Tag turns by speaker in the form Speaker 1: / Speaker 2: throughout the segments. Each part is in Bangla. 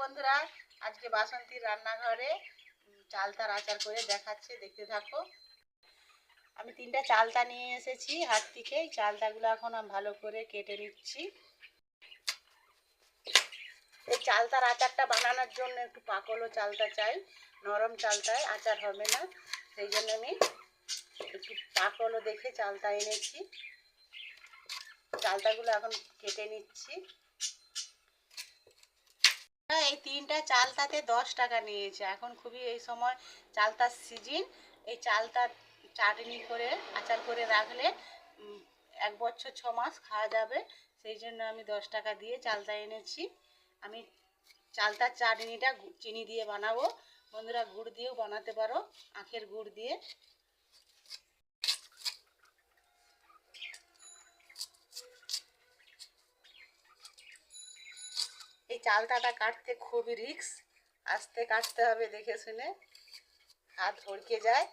Speaker 1: বন্ধুরা, আজকে বাসন্তীর রান্নাঘরে চালতার আচার করে দেখাচ্ছে, দেখতে থাকো। আমি তিনটা চালতা নিয়ে এসেছি হাত থেকে চালতাগুলো এখন আমি ভালো করে কেটে নিচ্ছি। এই চালতার আচারটা বানানোর জন্য একটু পাকলো চালতা চাই, নরম চালতায়, আচার হবে না। সেই জন্য আমি একটু পাকলো দেখে চালতা এনেছি। চালতাগুলো এখন কেটে নিচ্ছি। এই তিনটা চালতাতে দশ টাকা নিয়েছে। এখন খুবই এই সময় চালতার সিজন এই চালতা চাটনি করে, আচার করে রাখলে এক বছর ছ মাস খাওয়া যাবে। সেই জন্য আমি দশ টাকা দিয়ে চালতা এনেছি। আমি চালতার চাটনিটা চিনি দিয়ে বানাবো। বন্ধুরা, গুড় দিয়েও বানাতে পারো। আখের গুড় দিয়ে। এই চালতাটা কাটতে খুবই রিক্স আস্তে কাটতে হবে দেখে শুনে। হাত ভড়কে যায়।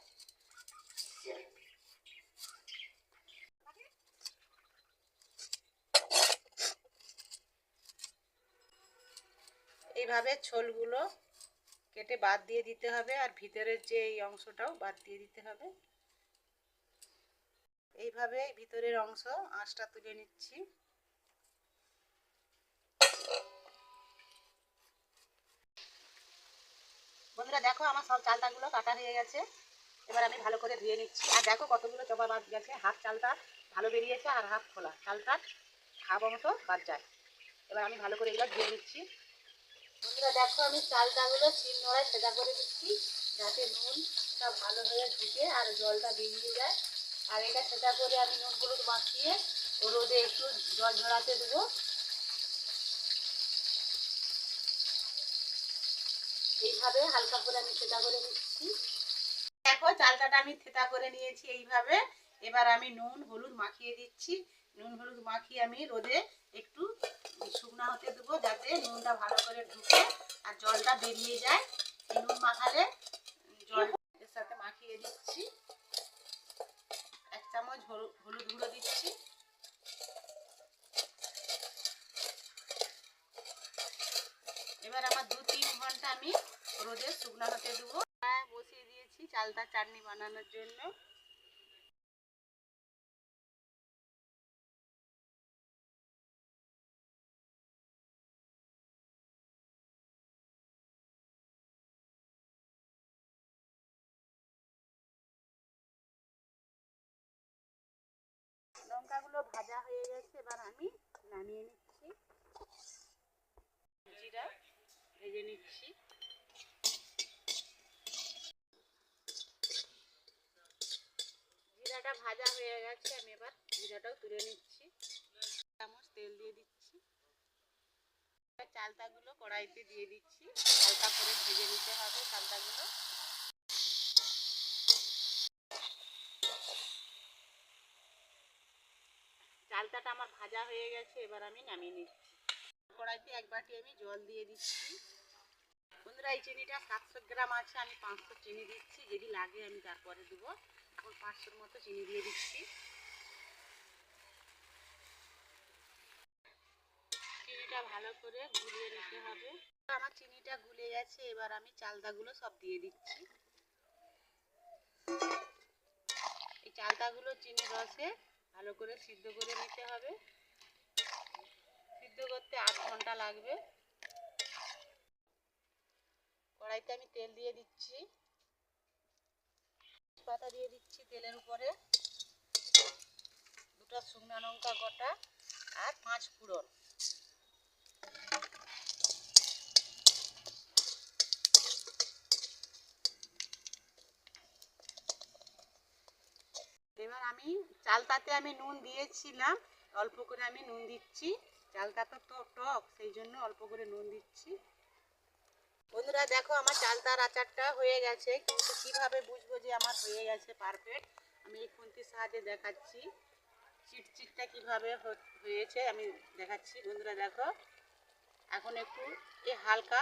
Speaker 1: এইভাবে ছোলগুলো কেটে বাদ দিয়ে দিতে হবে আর ভিতরের যে এই অংশটাও বাদ দিয়ে দিতে হবে। এইভাবে ভিতরের অংশ আঁশটা তুলে নিচ্ছি। বন্ধুরা দেখো, আমার সব চালতাগুলো কাটা হয়ে গেছে। এবার আমি ভালো করে ধুয়ে নিচ্ছি। আর দেখো কতগুলো চপা বাদ গেছে। হাফ চালটা ভালো বেরিয়েছে আর হাফ খোলা। চালটা হাফ অংশ বাদ যায়। এবার আমি ভালো করে এগুলো ধুয়ে নিচ্ছি। বন্ধুরা দেখো, আমি চালটাগুলো শিল নোড়ায় সেটা করে দিচ্ছি যাতে নুনটা ভালো হয়ে ঢুকে আর জলটা বেরিয়ে যায়। আর এটা সেটা করে আমি নুন হলুদ মাখিয়ে রোদে একটু জল ঝরাতে দেবো। এইভাবে হালকা করে আমি থেতা করে নিচ্ছি। দেখো, চালটাটা আমি থেতা করে নিয়েছি এইভাবে। এবার আমি নুন, হলুদ মাখিয়ে দিচ্ছি। নুন, হলুদ মাখিয়ে আমি রোদে একটু শুকনা হতে দেবো যাতে নুনটা ভালো করে ঢুকে আর জলটা বেরিয়ে যায়। নুন মাখালে জল এর সাথে মাখিয়ে দিচ্ছি। এক চামচ হলু- হলুদ গুঁড়ো দিচ্ছি। এবার আমার দু তিন ঘণ্টা আমি রোদে শুকনো হতে দেবো। বসিয়ে দিয়েছি চালতা চাটনি বানানোর জন্য। লঙ্কাগুলো ভাজা হয়ে গেছে, এবার আমি নামিয়ে নিচ্ছি জিরা ভেজে নিচ্ছি। জিরাটা ভাজা হয়ে গেছে, আমি এবার জিরাটাও তুলে নিচ্ছি। চামচ তেল দিয়ে দিচ্ছি। চালতাগুলো কড়াইতে দিয়ে দিচ্ছি। হালকা করে ভেজে নিতে হবে চালতাগুলো। চালতাটা আমার ভাজা হয়ে গেছে, এবার আমি নামিয়ে নিচ্ছি। কড়াইতে এক বাটি আমি জল দিয়ে দিচ্ছি। বন্ধুরা, এই চিনিটা সাতশো গ্রাম আছে, আমি পাঁচশো চিনি দিচ্ছি, যদি লাগে আমি তারপরে দেবো। এখন পাঁচশোর মতো চিনি দিয়ে দিচ্ছি। চিনিটা ভালো করে গুলিয়ে নিতে হবে। আমার চিনিটা গুলে গেছে, এবার আমি চালতাগুলো সব দিয়ে দিচ্ছি। এই চালতাগুলো চিনি রসে ভালো করে সিদ্ধ করে নিতে হবে। সিদ্ধ করতে আধ ঘণ্টা লাগবে। কড়াইতে আমি তেল দিয়ে দিচ্ছি। পাতা দিয়ে দিচ্ছি তেলের উপরে। দুটো শুকনো লঙ্কা গোটা আর পাঁচ ফোড়ন। এবার আমি চালতাতে আমি নুন দিয়েছিলাম, অল্প করে আমি নুন দিচ্ছি। চালটা তো- টক, সেই জন্য অল্প করে নুন দিচ্ছি। বন্ধুরা দেখো আমার চালতার আচারটা হয়ে গেছে, কিন্তু কীভাবে বুঝব যে আমার হয়ে গেছে পারফেক্ট আমি এই খুন্তির সাহায্যে দেখাচ্ছি, চিটচিটটা কীভাবে হয়েছে আমি দেখাচ্ছি। বন্ধুরা দেখো, এখন একটু এ হালকা,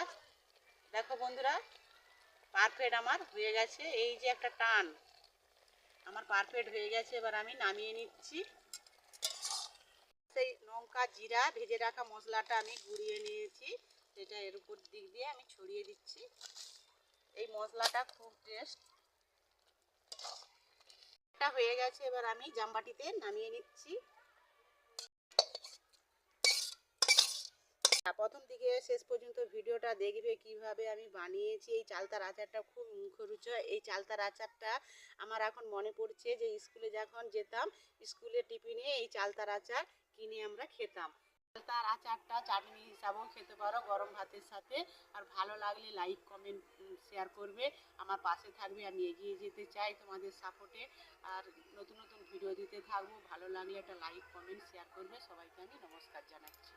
Speaker 1: দেখো বন্ধুরা পারফেক্ট আমার হয়ে গেছে। এই যে একটা টান, আমার পারফেক্ট হয়ে গেছে, এবার আমি নামিয়ে নিচ্ছি। সেই লঙ্কা, জিরা, ভেজে রাখা মশলাটা আমি গুঁড়িয়ে নিয়েছি। সেটা এর উপর দিক দিয়ে আমি ছড়িয়ে দিচ্ছি। এই মশলাটা খুব টেস্ট হয়ে গেছে, এবার আমি জামবাটিতে নামিয়ে নিচ্ছি। প্রথম থেকে শেষ পর্যন্ত ভিডিওটা দেখবে কীভাবে আমি বানিয়েছি। এই চালতার আচারটা খুব মুখরুচ এই চালতার আচারটা আমার এখন মনে পড়ছে যে, স্কুলে যখন যেতাম, স্কুলে টিফিনে এই চালতার আচার কিনে আমরা খেতাম। চালতার আচারটা, চাটনি হিসাবেও খেতে পারো, গরম ভাতের সাথে। আর ভালো লাগলে লাইক কমেন্ট শেয়ার করবে। আমার পাশে থাকবে, আমি এগিয়ে যেতে চাই তোমাদের সাপোর্টে আর নতুন নতুন ভিডিও দিতে থাকব। ভালো লাগলে একটা লাইক কমেন্ট শেয়ার করবে। সবাইকে আমি নমস্কার জানাচ্ছি।